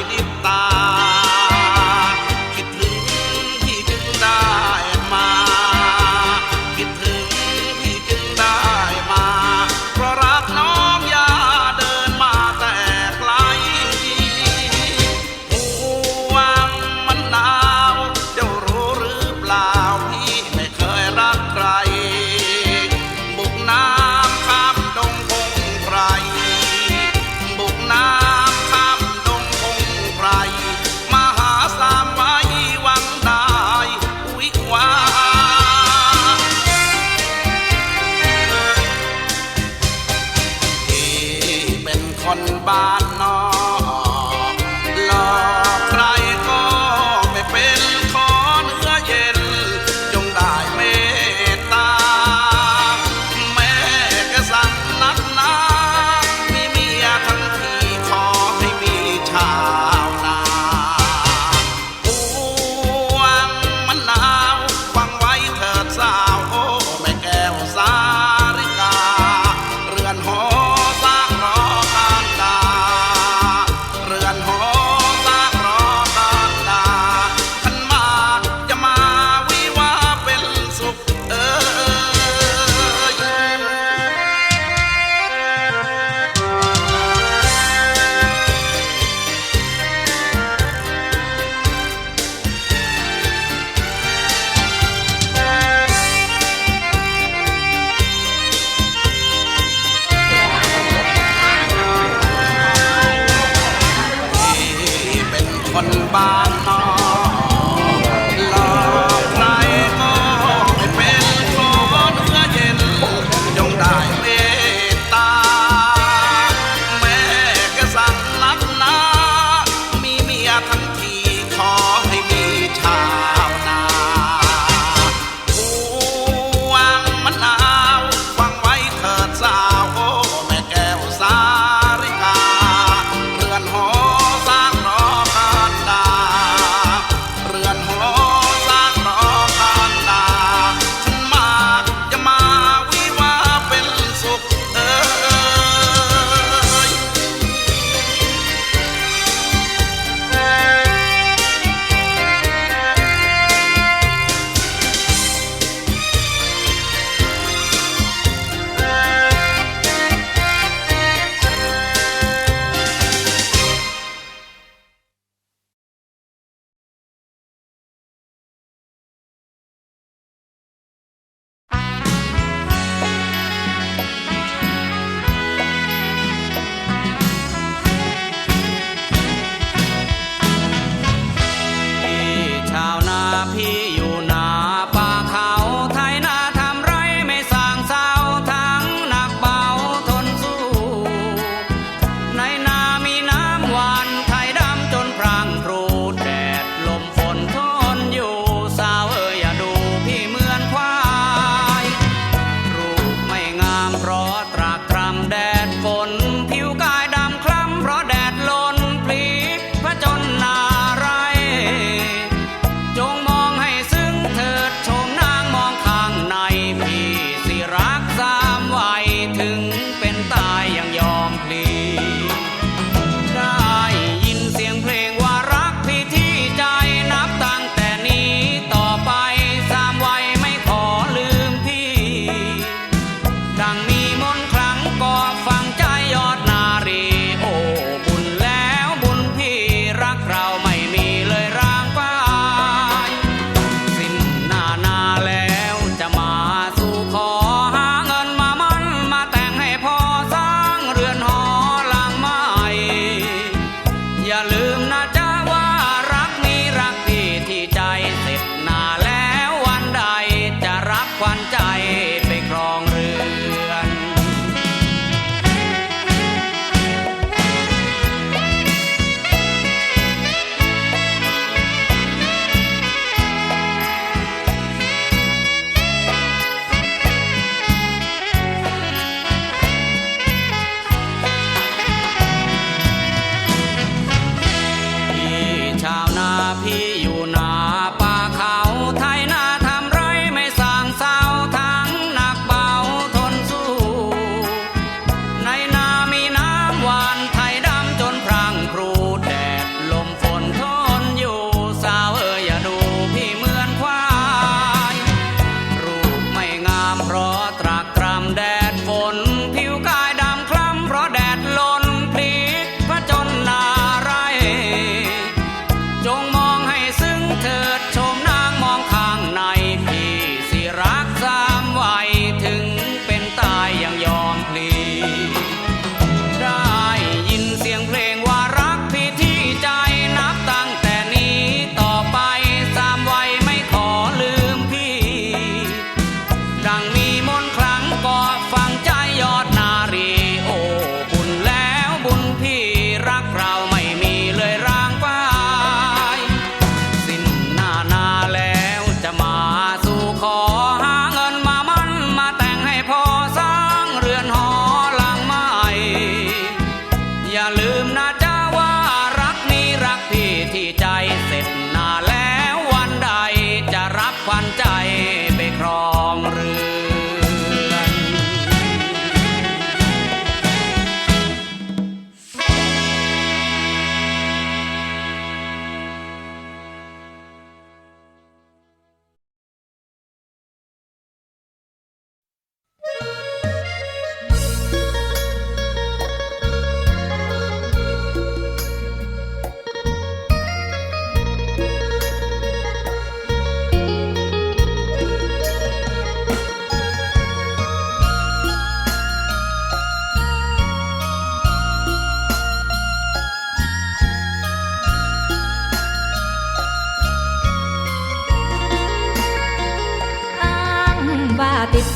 Lady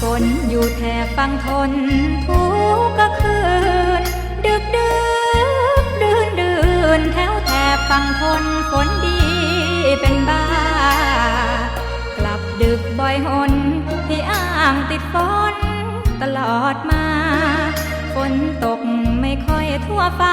ฝนอยู่แถบฟังทน ทุกก็คืน ดึกดื่นดื่นดื่นแถวแถบฟังทนฝนดีเป็นบ้า กลับดึกบ่อยหน ที่อ้างติดฝนตลอดมา ฝนตกไม่ค่อยทั่วฟ้า